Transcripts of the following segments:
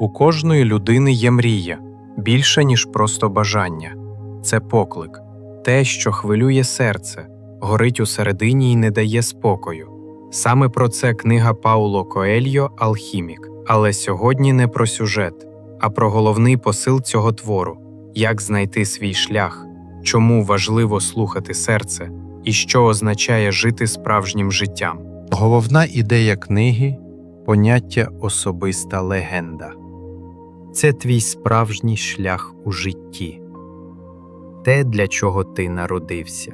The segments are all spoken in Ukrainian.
У кожної людини є мрія більше, ніж просто бажання. Це поклик, те, що хвилює серце, горить усередині і не дає спокою. Саме про це книга Пауло Коельо Алхімік. Але сьогодні не про сюжет, а про головний посил цього твору як знайти свій шлях, чому важливо слухати серце і що означає жити справжнім життям. Головна ідея книги поняття особиста легенда. Це твій справжній шлях у житті, те, для чого ти народився,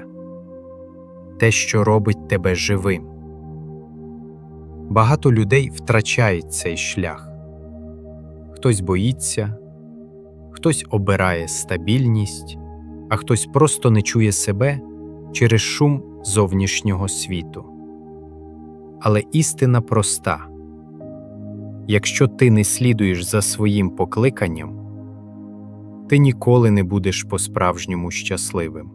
те, що робить тебе живим. Багато людей втрачають цей шлях. Хтось боїться, хтось обирає стабільність, а хтось просто не чує себе через шум зовнішнього світу. Але істина проста. Якщо ти не слідуєш за своїм покликанням, ти ніколи не будеш по-справжньому щасливим.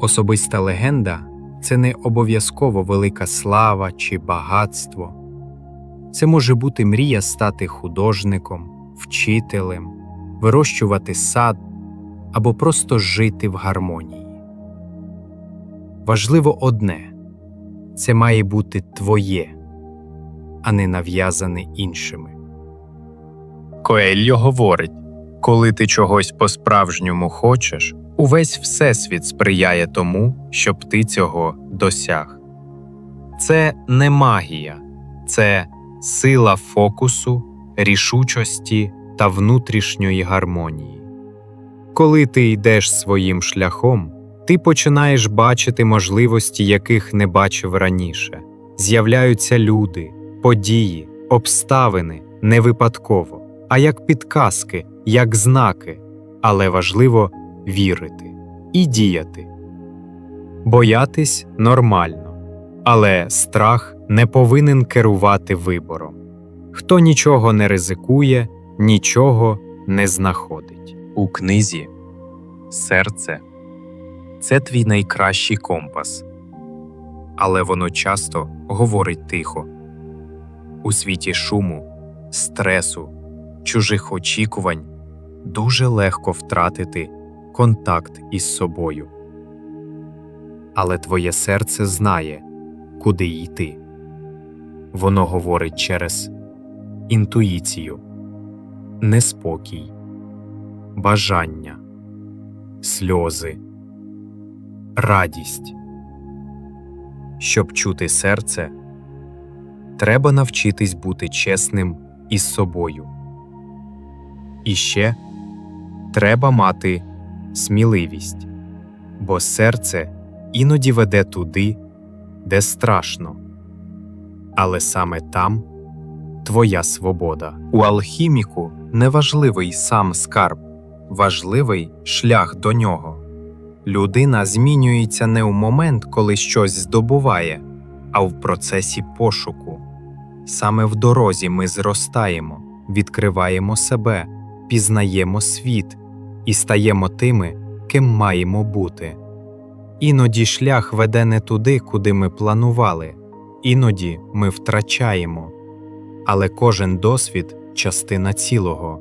Особиста легенда це не обов'язково велика слава чи багатство. Це може бути мрія стати художником, вчителем, вирощувати сад або просто жити в гармонії. Важливо одне це має бути твоє а не нав'язане іншими. Коельо говорить коли ти чогось по-справжньому хочеш, увесь Всесвіт сприяє тому, щоб ти цього досяг. Це не магія, це сила фокусу, рішучості та внутрішньої гармонії. Коли ти йдеш своїм шляхом, ти починаєш бачити можливості, яких не бачив раніше. З'являються люди, події, обставини не випадково, а як підказки, як знаки, але важливо вірити і діяти. Боятись нормально, але страх не повинен керувати вибором. Хто нічого не ризикує, нічого не знаходить. У книзі серце це твій найкращий компас, але воно часто говорить тихо у світі шуму, стресу, чужих очікувань дуже легко втратити контакт із собою. Але твоє серце знає, куди йти. Воно говорить через інтуїцію, неспокій, бажання, сльози, радість. Щоб чути серце треба навчитись бути чесним із собою. І ще треба мати сміливість, бо серце іноді веде туди, де страшно, але саме там твоя свобода. У алхіміку не важливий сам скарб, важливий шлях до нього. Людина змінюється не у момент, коли щось здобуває, а в процесі пошуку. Саме в дорозі ми зростаємо, відкриваємо себе, пізнаємо світ і стаємо тими, ким маємо бути. Іноді шлях веде не туди, куди ми планували, іноді ми втрачаємо, але кожен досвід частина цілого.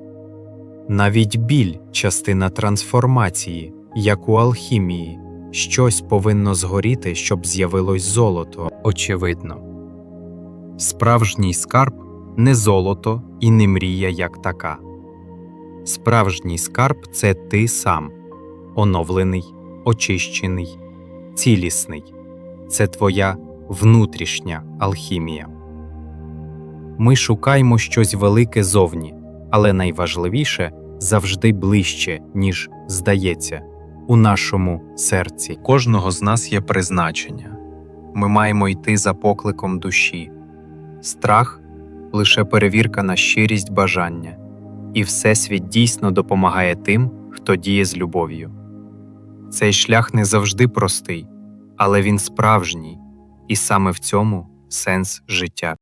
Навіть біль частина трансформації, як у алхімії, щось повинно згоріти, щоб з'явилось золото, очевидно. Справжній скарб не золото і не мрія як така. Справжній скарб це ти сам, оновлений, очищений, цілісний, це твоя внутрішня алхімія. Ми шукаємо щось велике зовні, але найважливіше завжди ближче, ніж здається, у нашому серці. Кожного з нас є призначення. Ми маємо йти за покликом душі. Страх лише перевірка на щирість бажання, і Всесвіт дійсно допомагає тим, хто діє з любов'ю. Цей шлях не завжди простий, але він справжній, і саме в цьому сенс життя.